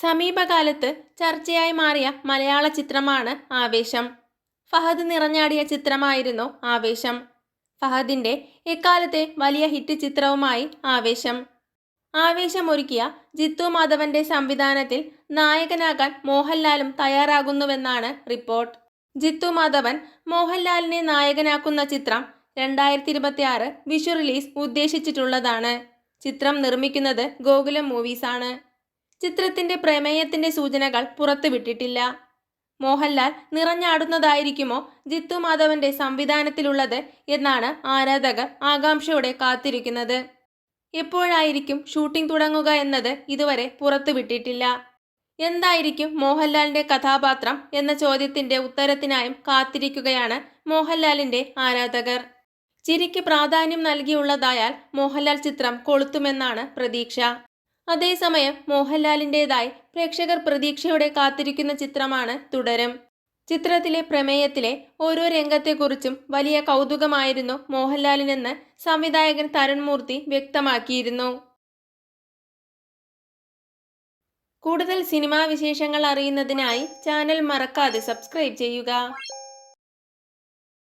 സമീപകാലത്ത് ചർച്ചയായി മാറിയ മലയാള ചിത്രമാണ് ആവേശം. ഫഹദ് നിറഞ്ഞാടിയ ചിത്രമായിരുന്നു ആവേശം. ഫഹദിന്റെ എക്കാലത്തെ വലിയ ഹിറ്റ് ചിത്രവുമായി ആവേശം. ഒരുക്കിയ ജിത്തു മാധവന്റെ സംവിധാനത്തിൽ നായകനാകാൻ മോഹൻലാലും തയ്യാറാകുന്നുവെന്നാണ് റിപ്പോർട്ട്. ജിത്തു മാധവൻ മോഹൻലാലിനെ നായകനാക്കുന്ന ചിത്രം രണ്ടായിരത്തി ഇരുപത്തി ആറ് വിഷു റിലീസ് ഉദ്ദേശിച്ചിട്ടുള്ളതാണ്. ചിത്രം നിർമ്മിക്കുന്നത് ഗോകുലം മൂവീസാണ്. ചിത്രത്തിന്റെ പ്രമേയത്തിന്റെ സൂചനകൾ പുറത്തുവിട്ടിട്ടില്ല മോഹൻലാൽ നിറഞ്ഞാടുന്നതായിരിക്കുമോ ജിത്തു മാധവന്റെ സംവിധാനത്തിലുള്ളത് എന്നാണ് ആരാധകർ ആകാംക്ഷയോടെ കാത്തിരിക്കുന്നത്. എപ്പോഴായിരിക്കും ഷൂട്ടിംഗ് തുടങ്ങുക എന്നത് ഇതുവരെ പുറത്തുവിട്ടിട്ടില്ല എന്തായിരിക്കും മോഹൻലാലിന്റെ കഥാപാത്രം എന്ന ചോദ്യത്തിന്റെ ഉത്തരത്തിനായും കാത്തിരിക്കുകയാണ് മോഹൻലാലിന്റെ ആരാധകർ. ചിരിക്ക് പ്രാധാന്യം നൽകിയുള്ളതായാൽ മോഹൻലാൽ ചിത്രം കൊളുത്തുമെന്നാണ് പ്രതീക്ഷ. അതേസമയം മോഹൻലാലിന്റെതായി പ്രേക്ഷകർ പ്രതീക്ഷയോടെ കാത്തിരിക്കുന്ന ചിത്രമാണ് തുടരും. ചിത്രത്തിലെ പ്രമേയത്തിലെ ഓരോ രംഗത്തെക്കുറിച്ചും വലിയ കൗതുകമായിരുന്നു മോഹൻലാലിനെന്ന് സംവിധായകൻ തരുൺ മൂർത്തി വ്യക്തമാക്കിയിരുന്നു. കൂടുതൽ സിനിമാ വിശേഷങ്ങൾ അറിയുന്നതിനായി ചാനൽ മറക്കാതെ സബ്സ്ക്രൈബ് ചെയ്യുക.